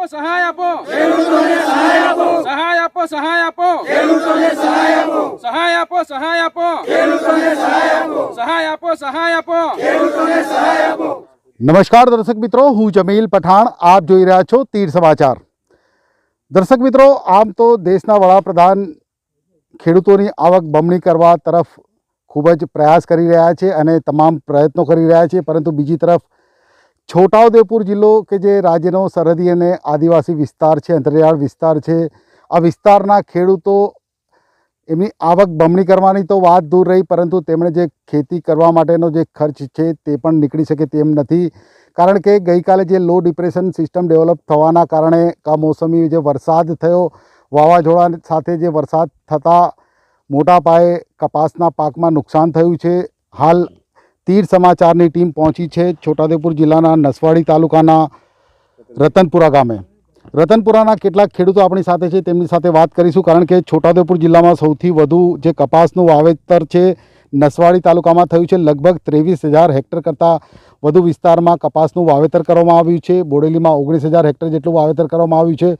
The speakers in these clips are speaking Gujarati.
આપો સહાય આપો સહાય આપો સહાય આપો સહાય આપો સહાય આપો સહાય આપો સહાય આપો સહાય આપો નમસ્કાર દર્શક મિત્રો હું જમીલ પઠાણ આપ જોઈ રહ્યા છો તીર સમાચાર દર્શક મિત્રો આમ તો દેશના વડાપ્રધાન ખેડૂતોની આવક બમણી કરવા તરફ ખૂબ જ પ્રયાસ કરી રહ્યા છે અને તમામ પ્રયત્નો કરી રહ્યા છે પરંતુ બીજી તરફ છોટાઉદેપુર જિલ્લો કે જે રાજ્યનો સરહદી અને આદિવાસી વિસ્તાર છે, અંતરિયાળ વિસ્તાર છે, આ વિસ્તારના ખેડૂતો એમની આવક બમણી કરવાની તો વાત દૂર રહી, પરંતુ તેમણે જે ખેતી કરવા માટેનો જે ખર્ચ છે તે પણ નીકળી શકે તેમ નથી. કારણ કે ગઈકાલે જે લો ડિપ્રેશન સિસ્ટમ ડેવલપ થવાના કારણે કમોસમી જે વરસાદ થયો, વાવાઝોડા સાથે જે વરસાદ થતાં મોટા પાયે કપાસના પાકમાં નુકસાન થયું છે. હાલ તીર સમાચારની ટીમ પહોંચી છે છોટાઉદેપુર જિલ્લાના નસવાડી તાલુકાના રતનપુરા ગામે. રતનપુરાના કેટલાક ખેડૂતો આપણી સાથે છે, તેમની સાથે વાત કરીશું કારણ કે છોટાઉદેપુર જિલ્લામાં સૌથી વધુ જે કપાસનું વાવેતર છે, નસવાડી તાલુકામાં થયું છે, લગભગ ત્રેવીસ હજાર હેક્ટર કરતાં વધુ વિસ્તારમાં કપાસનું વાવેતર કરવામાં આવ્યું છે. બોડેલીમાં ઓગણીસ હજાર હેક્ટર જેટલું વાવેતર કરવામાં આવ્યું છે.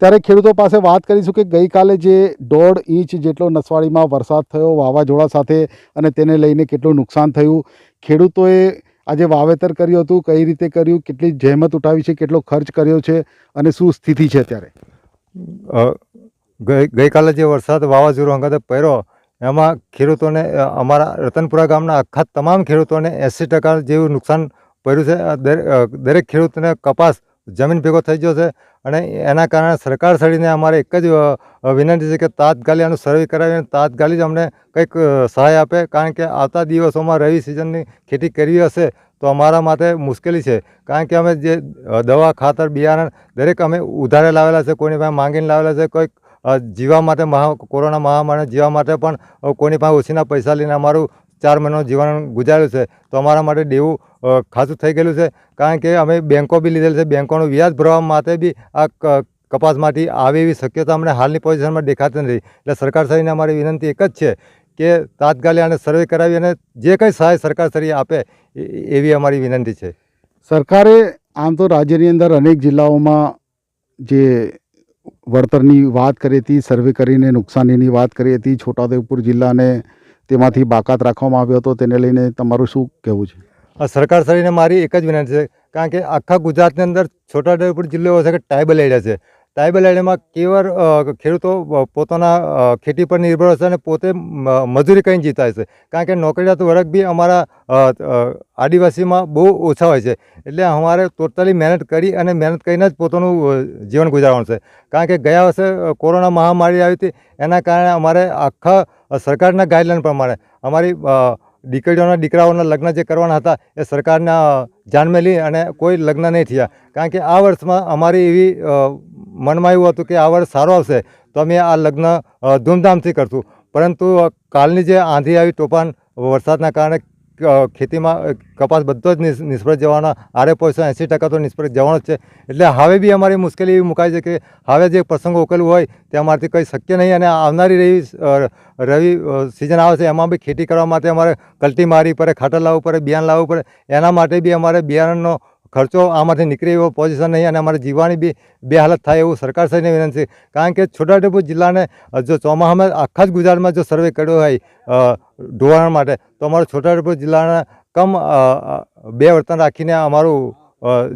ત્યારે ખેડૂતો પાસે વાત કરીશું કે ગઈકાલે જે દોઢ ઇંચ જેટલો નસવાડીમાં વરસાદ થયો, વાવાઝોડા સાથે અને તેને લઈને કેટલું નુકસાન થયું. ખેડૂતોએ આજે વાવેતર કર્યું હતું. કઈ રીતે કર્યું? કેટલી જહેમત ઉઠાવી છે? કેટલો ખર્ચ કર્યો છે? અને શું સ્થિતિ છે અત્યારે? ગઈકાલે જે વરસાદ, વાવાઝોડું અંગતે પડ્યો એમાં ખેડૂતોને અમારા રતનપુરા ગામના આખા તમામ ખેડૂતોને એંસી ટકા જેવું નુકસાન પડ્યું છે. દરેક ખેડૂતને કપાસ જમીન ભેગો થઈ ગયો છે અને એના કારણે સરકાર સડીને અમારે એક જ વિનંતી છે કે તાત્કાલિક આનું સર્વે કરાવીને તાત્કાલિક અમને કંઈક સહાય આપે. કારણ કે આવતા દિવસોમાં રવિ સિઝનની ખેતી કરવી હશે તો અમારા માટે મુશ્કેલી છે. કારણ કે અમે જે દવા, ખાતર, બિયારણ દરેક અમે ઉધારે લાવેલા છે. કોઈની પાસે માંગીને લાવેલા છે. કોઈક જીવા માટે મહા, કોરોના મહામારી જીવા માટે પણ કોઈની પાસે ઓછીના પૈસા લઈને અમારું ચાર મહિનાનું જીવન ગુજાર્યું છે. તો અમારા માટે દેવું ખાસું થઈ ગયેલું છે. કારણ કે અમે બેંકો બી લીધેલ છે. બેંકોનું વ્યાજ ભરવા માટે બી આ કપાસમાંથી આવે એવી શક્યતા અમને હાલની પોઝિશનમાં દેખાતી નથી. એટલે સરકાર શ્રીને અમારી વિનંતી એક જ છે કે તાત્કાલિક આને સર્વે કરાવી અને જે કંઈ સહાય સરકાર શ્રી આપે એવી અમારી વિનંતી છે. સરકારે આમ તો રાજ્યની અંદર અનેક જિલ્લાઓમાં જે વળતરની વાત કરી હતી, સર્વે કરીને નુકસાનીની વાત કરી હતી, છોટાઉદેપુર જિલ્લાને તેમાંથી બાકાત રાખવામાં આવ્યો હતો, તેને લઈને તમારું શું કહેવું છે? સરકાર શ્રીને મારી એક જ વિનંતી છે, કારણ કે આખા ગુજરાતની અંદર છોટાઉદેપુર જિલ્લો એવો છે કે ટ્રાઇબલ એરિયા છે. ટ્રાઇબલ એરિયામાં કેવર ખેડૂતો પોતાના ખેતી પર નિર્ભર હશે અને પોતે મજૂરી કરીને જીતા હશે કારણ કે નોકરિયાત વર્ગ બી અમારા આદિવાસીમાં બહુ ઓછા હોય છે. એટલે અમારે ટોટલી મહેનત કરી અને મહેનત કરીને જ પોતાનું જીવન ગુજારવાનું છે. કારણ કે ગયા વર્ષે કોરોના મહામારી આવી હતી. એના કારણે અમારે આખા સરકારના ગાઈડલાઈન પ્રમાણે અમારી દીકરીઓના, દીકરાઓના લગ્ન જે કરવાના હતા એ સરકારના જાનમાં અને કોઈ લગ્ન નહીં થયા. કારણ કે આ વર્ષમાં અમારી એવી મનમાં એવું હતું કે આ વર્ષ સારો આવશે, તો અમે આ લગ્ન ધૂમધામથી કરશું. પરંતુ કાલની જે આંધી આવી તોફાન, વરસાદના કારણે ખેતીમાં કપાસ બધો જ નિષ- નિષ્ફળ જવાના, આરે પોઈસો એંસી ટકા તો નિષ્ફળ જવાનો જ છે. એટલે હવે બી અમારી મુશ્કેલી એવી મુકાય છે કે હવે જે પ્રસંગો ઉકેલવું હોય, તે અમારાથી કંઈ શક્ય નહીં અને આવનારી રવિ રવિ સિઝન આવે છે, એમાં બી ખેતી કરવા માટે અમારે કલ્ટી મારવી પડે ખાતર લાવવું પડે, બિયારણ લાવવું પડે. એના માટે બી અમારે બિયારણનો ખર્ચો આમાંથી નીકળે એવો પોઝિશન નહીં અને અમારે જીવવાની બી બે હાલત થાય એવું સરકાર શ્રીને વિનંતી કારણ કે છોટાઉદેપુર જિલ્લાને જો ચોમાસામાં આખા જ ગુજરાતમાં જો સર્વે કર્યો હોય ધોવાણ માટે, તો અમારો છોટાઉદેપુર જિલ્લાના કમ બે વર્તન રાખીને અમારું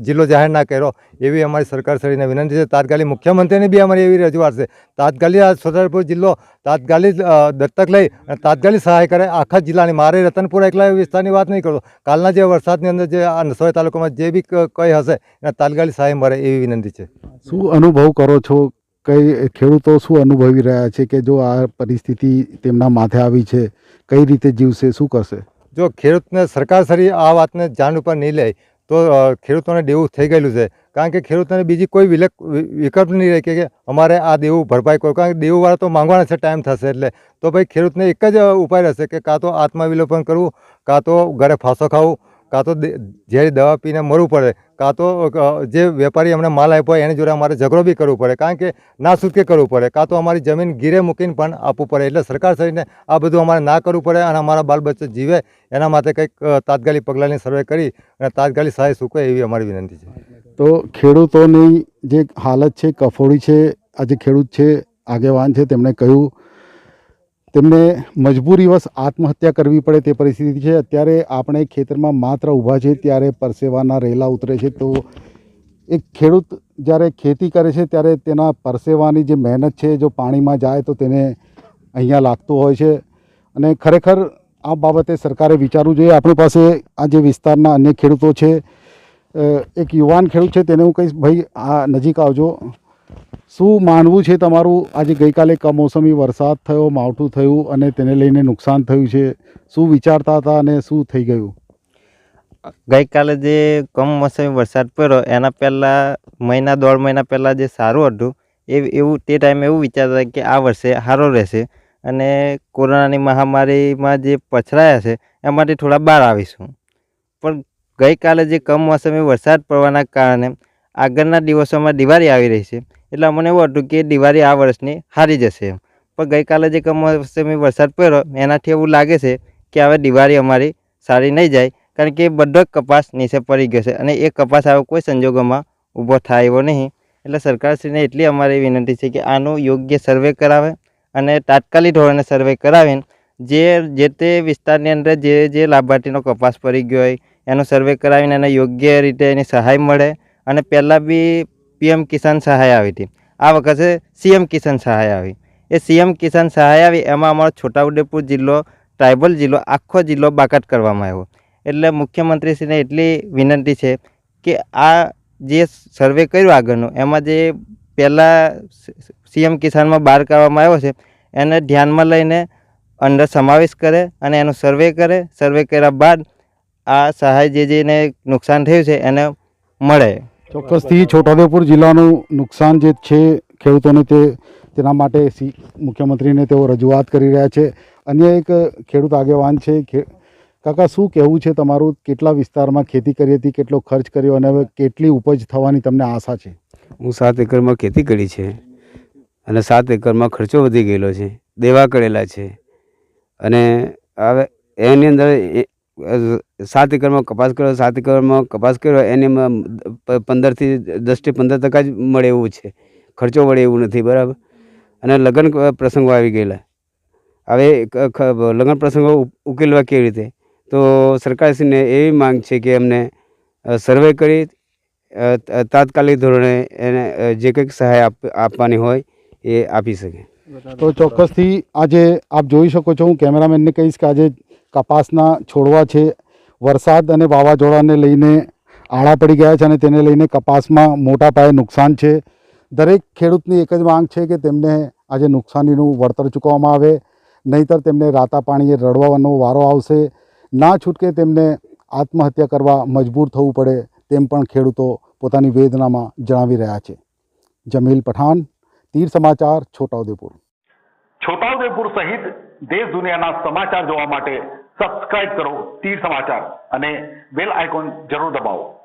જિલ્લો જાહેર ના કર્યો. એવી અમારી સરકાર શ્રીને વિનંતી છે. તાત્કાલિક મુખ્યમંત્રીની બી અમારી એવી રજૂઆત છે. તાત્કાલિક આ છોટાઉદેપુર જિલ્લો તાત્કાલિક દત્તક લઈ અને તાત્કાલિક સહાય કરે. આખા જિલ્લાની મારે રતનપુર એકલા વિસ્તારની વાત નહીં કરું. કાલના જે વરસાદની અંદર જે આ નસવાઈ તાલુકામાં જે બી કંઈ હશે એને તાત્કાલિક સહાય મળે એવી વિનંતી છે. શું અનુભવ કરો છો? કઈ ખેડૂતો શું અનુભવી રહ્યા છે કે જો આ પરિસ્થિતિ તેમના માથે આવી છે કઈ રીતે જીવશે શું કરશે? જો ખેડૂતને સરકાર સરી આ વાતને જાણ ઉપર નહીં લે તો ખેડૂતોને દેવું થઈ ગયેલું છે. કારણ કે ખેડૂતોને બીજી કોઈ વિલક વિકલ્પ નહીં રહે કે અમારે આ દેવું ભરપાઈ કરો. કારણ કે દેવુંવાળા તો માંગવાના છે, ટાઈમ થશે એટલે. તો ભાઈ ખેડૂતને એક જ ઉપાય રહેશે કે કાં તો આત્મવિલોપન કરવું, કાં તો ઘરે ફાંસો ખાવું કાં તો ઝેરી દવા પીને મરવું પડે, કાં તો જે વેપારી અમને માલ આપ્યો હોય એની જોડે અમારે ઝઘડો બી કરવો પડે, કારણ કે ના છૂટકે કરવું પડે, કાં તો અમારી જમીન ગીરે મૂકીને પણ આપવું પડે. એટલે સરકાર શ્રીને આ બધું અમારે ના કરવું પડે અને અમારા બાલ બચ્ચો જીવે, એના માટે કંઈક તાત્કાલિક પગલાંની સર્વે કરી અને તાત્કાલિક સહાય સૂકવે એવી અમારી વિનંતી છે. તો ખેડૂતોની જે હાલત છે, કફોડી છે આજે ખેડૂત છે, આગેવાન છે, તેમણે કહ્યું તેમને મજબૂરીવશ આત્મહત્યા કરવી પડે તે પરિસ્થિતિ છે. અત્યારે આપણે ખેતરમાં માત્ર ઊભા છે ત્યારે પરસેવાના રેલા ઉતરે છે. તો એક ખેડૂત જ્યારે ખેતી કરે છે ત્યારે તેના પરસેવાની જે મહેનત છે, જો પાણીમાં જાય તો તેને અહીંયા લાગતું હોય છે. અને ખરેખર આ બાબતે સરકારે વિચારવું જોઈએ. આપણી પાસે આ જે વિસ્તારના અન્ય ખેડૂતો છે એક યુવાન ખેડૂત છે, તેને હું કહીશ, ભાઈ, આ નજીક આવજો. શું માનવું છે તમારું? આજે ગઈકાલે કમોસમી વરસાદ થયો, માવઠું થયું અને તેને લઈને નુકસાન થયું છે. શું વિચારતા હતા અને શું થઈ ગયું? ગઈકાલે જે કમોસમી વરસાદ પડ્યો, એના પહેલાં મહિના, દોઢ મહિના પહેલાં જે સારું હતું, એ એવું, તે ટાઈમે એવું વિચારતા કે આ વર્ષે સારો રહેશે અને કોરોનાની મહામારીમાં જે પછડાયા છે એમાંથી થોડા બહાર આવીશું. પણ ગઈકાલે જે કમોસમી વરસાદ પડવાના કારણે આગળના દિવસોમાં દિવાળી આવી રહી છે. એટલે અમને એવું હતું કે દિવાળી આ વર્ષની હારી જશે એમ. પણ ગઈકાલે જે કમોસમી વરસાદ પડ્યો, એનાથી એવું લાગે છે કે હવે દિવાળી અમારી સારી નહીં જાય, કારણ કે બધો જ કપાસ નીચે પડી ગયો છે અને એ કપાસ આવો કોઈ સંજોગોમાં ઊભો થાય એવો નહીં. એટલે સરકારશ્રીને એટલી અમારી વિનંતી છે કે આનું યોગ્ય સર્વે કરાવે અને તાત્કાલિક ધોરણે સર્વે કરાવીને જે જે તે વિસ્તારની અંદર જે જે લાભાર્થીનો કપાસ પડી ગયો હોય, એનો સર્વે કરાવીને એને યોગ્ય રીતે એની સહાય મળે. અને પહેલાં બી પીએમ કિસાન સહાય આવી હતી. આ વખતે સીએમ કિસાન સહાય આવી. એ સીએમ કિસાન સહાય આવી એમાં અમારો છોટાઉદેપુર જિલ્લો, ટ્રાઇબલ જિલ્લો, આખો જિલ્લો બાકાત કરવામાં આવ્યો. એટલે મુખ્યમંત્રીશ્રીને એટલી વિનંતી છે કે આ જે સર્વે કર્યું આગળનું, એમાં જે પહેલાં સીએમ કિસાનમાં બહાર કાઢવામાં આવ્યો છે, એને ધ્યાનમાં લઈને અંદર સમાવેશ કરે અને એનો સર્વે કરે. સર્વે કર્યા બાદ આ સહાય જે જેને નુકસાન થયું છે એને મળે. ચોક્કસથી છોટાઉદેપુર જિલ્લાનું નુકસાન જે છે ખેડૂતોને તે, તેના માટે મુખ્યમંત્રીને તેઓ રજૂઆત કરી રહ્યા છે. અન્ય એક ખેડૂત આગેવાન છે કાકા શું કહેવું છે તમારું? કેટલા વિસ્તારમાં ખેતી કરી હતી? કેટલો ખર્ચ કર્યો? અને હવે કેટલી ઉપજ થવાની તમને આશા છે? હું સાત એકરમાં ખેતી કરી છે. અને સાત એકરમાં ખર્ચો વધી ગયેલો છે. દેવા કરેલા છે. અને હવે એની અંદર સાત એકરમાં કપાસ કર્યો, સાત એકરમાં કપાસ કર્યો, એને પંદરથી દસથી પંદર ટકા જ મળે એવું છે. ખર્ચો વળે એવું નથી, બરાબર? અને લગ્ન પ્રસંગો આવી ગયેલા. હવે લગ્ન પ્રસંગો ઉકેલવા કેવી રીતે? તો સરકારશ્રીને એવી માંગ છે કે અમને સર્વે કરી તાત્કાલિક ધોરણે એને જે કંઈક સહાય આપ- આપવાની હોય એ આપી શકે. તો ચોક્કસથી આજે આપ જોઈ શકો છો હું કેમેરામેનને કહીશ કે આજે કપાસના છોડવા છે. વરસાદ અને વાવાઝોડાને લઈને આડા પડી ગયા છે અને તેને લઈને કપાસમાં મોટા પાયે નુકસાન છે. દરેક ખેડૂતની એક જ માંગ છે કે તેમને આજે નુકસાનીનું વળતર ચૂકવવામાં આવે. નહીંતર તેમને રાતા પાણીએ રડવાનો વારો આવશે. ના છૂટકે તેમને આત્મહત્યા કરવા મજબૂર થવું પડે તેમ પણ ખેડૂતો પોતાની વેદનામાં જણાવી રહ્યા છે. જમીલ પઠાણ, તીર સમાચાર, છોટાઉદેપુર. છોટાઉદેપુર સહિત દેશ દુનિયાના સમાચાર જોવા માટે સબસ્ક્રાઇબ કરો. તીર સમાચાર. અને બેલ આઇકોન જરૂર દબાવો.